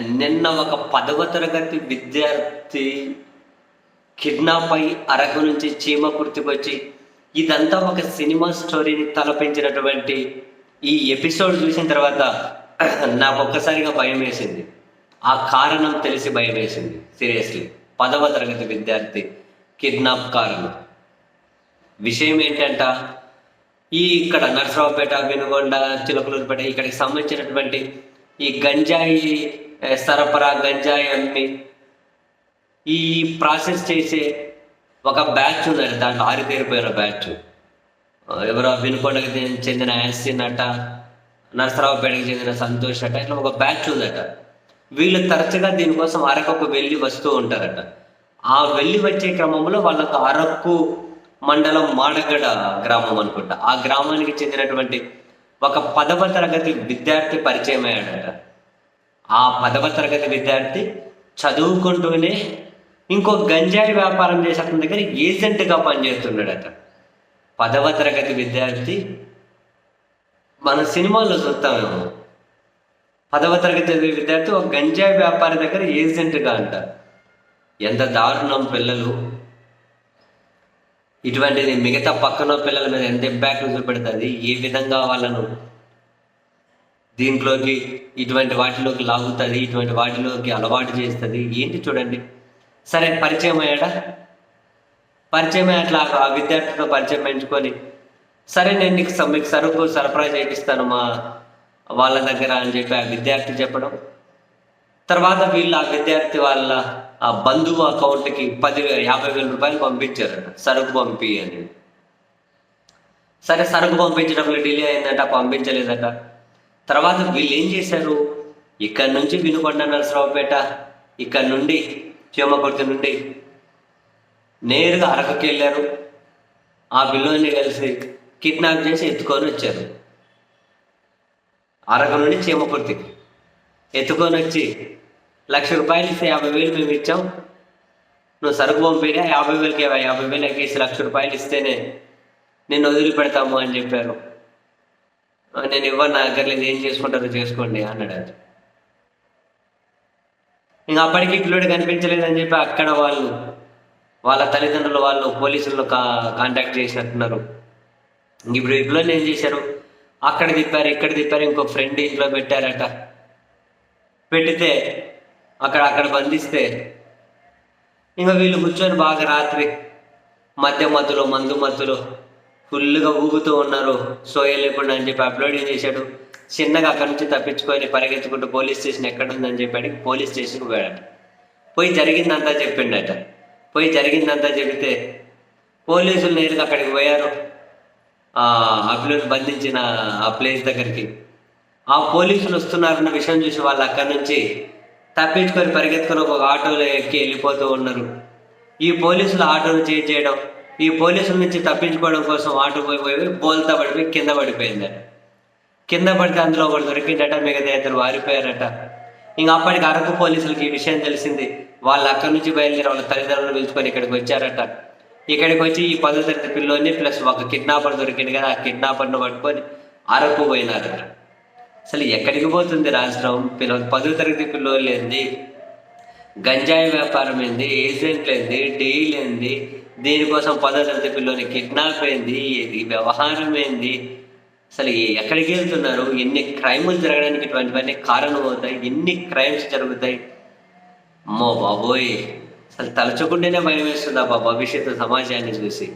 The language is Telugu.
నిన్న ఒక పదవ తరగతి విద్యార్థి కిడ్నాప్ అయి అరకు నుంచి చీమ కుర్తికొచ్చి ఇదంతా ఒక సినిమా స్టోరీని తలపించినటువంటి ఈ ఎపిసోడ్ చూసిన తర్వాత నాకు ఒక్కసారిగా భయం వేసింది. ఆ కారణం తెలిసి భయం వేసింది. సీరియస్లీ పదవ తరగతి విద్యార్థి కిడ్నాప్ కారణం. విషయం ఏంటంట? ఈ ఇక్కడ నరసరావుపేట వినుగొండ చిలకలూరుపేట ఇక్కడికి సంబంధించినటువంటి ఈ గంజాయి సరఫరా గంజాయి అమ్మి ఈ ప్రాసెస్ చేసే ఒక బ్యాచ్ ఉందండి దాంట్లో ఆరితేరిపోయిన బ్యాచ్. ఎవరో వినుకొండకి చెందిన- యాన్సిన్ అట నరసరావుపేటకి చెందిన సంతోష్ అట ఇట్లా ఒక బ్యాచ్ ఉందట. వీళ్ళు తరచుగా దీనికోసం అరకుకు వెళ్ళి వస్తూ ఉంటారట. ఆ వెళ్ళి వచ్చే క్రమంలో వాళ్ళకు అరకు మండలం మాడగడ గ్రామం అనుకుంటా. ఆ గ్రామానికి చెందినటువంటి ఒక పదవ తరగతి విద్యార్థి పరిచయం అయ్యాడట ఆ పదవ తరగతి విద్యార్థి చదువుకుంటూనే ఇంకో గంజాయి వ్యాపారం చేసే అతని దగ్గర ఏజెంట్గా పనిచేస్తున్నాడట. పదవ తరగతి విద్యార్థి మన సినిమాల్లో చూస్తామేమో. పదవ తరగతి విద్యార్థి ఒక గంజాయి వ్యాపారి దగ్గర ఏజెంట్గా అంట. ఎంత దారుణం పిల్లలు. ఇటువంటిది మిగతా పక్కన పిల్లల మీద ఎంత ఇంపాక్ట్ చూపెడుతుంది? ఏ విధంగా వాళ్ళను దీంట్లోకి ఇటువంటి వాటిలోకి లాగుతుంది ఇటువంటి వాటిలోకి అలవాటు చేస్తుంది. ఏంటి చూడండి. సరే పరిచయం అయ్యాడా? పరిచయం అట్లా ఆ విద్యార్థితో పరిచయం పెంచుకొని సరే నేను నీకు మీకు సరుకు సరఫరా చేపిస్తాను మా వాళ్ళ దగ్గర అని చెప్పి ఆ విద్యార్థి చెప్పడం. తర్వాత వీళ్ళు ఆ విద్యార్థి వాళ్ళ ఆ బంధువు అకౌంట్కి పది యాభై వేల రూపాయలు పంపించారట. సరుకు పంపి అని సరే సరుకు పంపించడంలో డిలే అయిందట పంపించలేదట. తర్వాత వీళ్ళు ఏం చేశారు? ఇక్కడ నుంచి వినుకొండ నరసరావుపేట ఇక్కడ నుండి చీమకుర్తి నుండి నేరుగా అరకుకి వెళ్ళారు ఆ బిల్లుని కలిసి కిడ్నాప్ చేసి ఎత్తుకొని వచ్చారు. అరకు నుండి చీమకుర్తికి ఎత్తుకొని వచ్చి లక్ష రూపాయలు ఇస్తే యాభై వేలు మేము ఇచ్చాం. నువ్వు సరుకు పంపిగా యాభై వేలకి యాభై వేలు ఎక్కేసి లక్ష రూపాయలు ఇస్తేనే నేను వదిలిపెడతాము అని చెప్పారు. నేను ఇవ్వను నా దగ్గర లేదు ఏం చేసుకుంటారో చేసుకోండి అన్నాడు అది. ఇంకా అప్పటికి పిల్లోడు కనిపించలేదని చెప్పి అక్కడ వాళ్ళు వాళ్ళ తల్లిదండ్రులు వాళ్ళు పోలీసులను కా కాంటాక్ట్ చేసినట్టున్నారు. ఇప్పుడు ఇంట్లో ఏం చేశారు? అక్కడ తిప్పారు ఇక్కడ తిప్పారు ఇంకో ఫ్రెండ్ ఇంట్లో పెట్టారట. పెడితే అక్కడ అక్కడ బంధిస్తే ఇంకా వీళ్ళు కూర్చొని బాగా రాత్రి మధ్య మధ్యలో మందు మధ్యలో ఫుల్గా ఊగుతూ ఉన్నారు. సోయ లేకుండా అని చెప్పి అప్లోడ్ చేశాడు చిన్నగా అక్కడి నుంచి తప్పించుకొని పరిగెత్తుకుంటూ పోలీస్ స్టేషన్ ఎక్కడ ఉందని చెప్పాడు. పోలీస్ స్టేషన్కి పోయాడు. పోయి జరిగిందంతా చెప్పిండట. పోయి జరిగిందంతా చెబితే పోలీసులు నేరుగా అక్కడికి పోయారు. ఆ అభిలను బంధించిన ఆ ప్లేస్ దగ్గరికి. ఆ పోలీసులు వస్తున్నారన్న విషయం చూసి వాళ్ళు అక్కడి నుంచి తప్పించుకొని పరిగెత్తుకొని ఒక ఆటోలో ఎక్కి వెళ్ళిపోతూ ఉన్నారు. ఈ పోలీసులు ఆటోను చేంజ్ చేయడం ఈ పోలీసుల నుంచి తప్పించుకోవడం కోసం ఆటో పోయి పోయి బోల్తా పడిపోయి కింద పడిపోయిందట కింద పడితే అందులో ఒకటి దొరికిందట మిగతా ఇద్దరు వారిపోయారట ఇంకా అప్పటికి అరకు పోలీసులకి ఈ విషయం తెలిసింది. వాళ్ళు అక్కడి నుంచి బయలుదేరి వాళ్ళ తల్లిదండ్రులు పిలుచుకొని ఇక్కడికి వచ్చారట. ఇక్కడికి వచ్చి ఈ పదో తరగతి పిల్లోని ప్లస్ ఒక కిడ్నాపర్ దొరికింది కదా ఆ కిడ్నాపర్ను పట్టుకొని అరకు పోయినారట. అసలు ఎక్కడికి పోతుంది రాష్ట్రం పిల్ల పదో తరగతి పిల్లోళ్ళు ఏంది గంజాయి వ్యాపారం ఏంది ఏజెంట్లు ఏంది డీల్ ఏంది దీనికోసం పదో తరగతి పిల్లోని కిడ్నాప్ అయింది ఇది వ్యవహారం ఏంది? అసలు ఎక్కడికి వెళ్తున్నారు? ఎన్ని క్రైములు జరగడానికి ఇటువంటివన్నీ కారణం అవుతాయి ఎన్ని క్రైమ్స్ జరుగుతాయి? అమ్మో బాబోయ్! అసలు తలుచుకుంటేనే భయం వేస్తుంది ఆ భవిష్యత్తు సమాజాన్ని చూసి.